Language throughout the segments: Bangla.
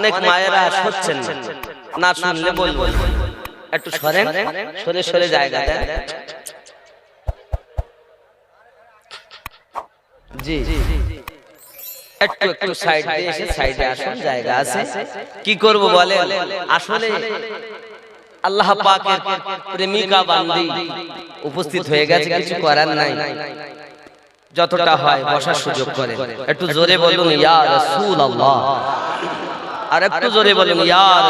অনেক মায়েরা শুনছেন না শুনলে বলব। একটু সরেন। সরে সরে জায়গা দেন। জি। একটু একটু সাইড দিয়ে এসে সাইডে আসুন জায়গা আছে। কি করব বলে আসলে আল্লাহ পাকের প্রেমিকা বান্দি উপস্থিত হয়ে গেছে কিছু করার নাই। যতটা হয় বসার সুযোগ করে একটু জোরে বলুন ইয়া রাসূলুল্লাহ। আর একটু জোরে বলেন ইয়ার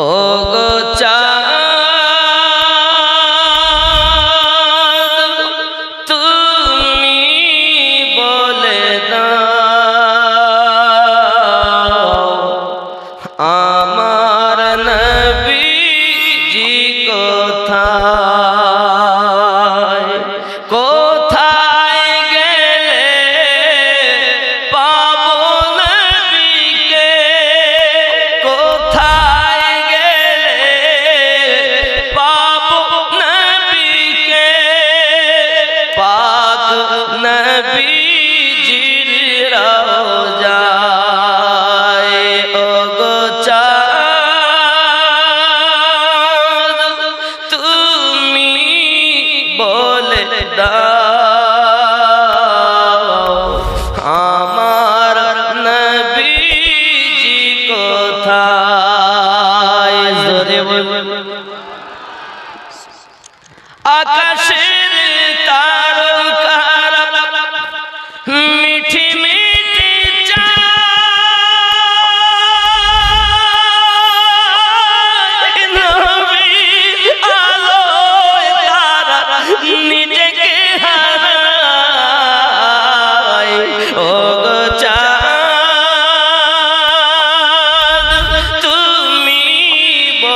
ও গো আমার বলে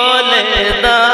বলে দাও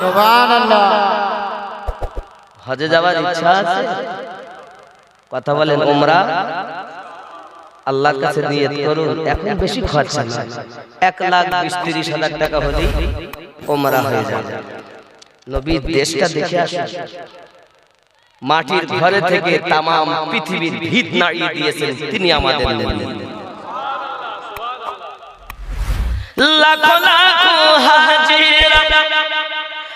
সুবহানাল্লাহ। হজে যাওয়ার ইচ্ছা আছে? কথা বলেন উমরা আল্লাহর কাছে নিয়ত করুন এখন বেশি খরচা না। এক লাখ বিশ তিরিশ হাজার টাকা হলেই ওমরা হয়ে যাবে। নবীর দেশটা দেখে আসুন। মাটির ঘরে থেকে তামাম পৃথিবীর ভিত নাড়িয়ে দিয়েছেন তিনি আমাদের নেন। লাখো লাখো হাজিরা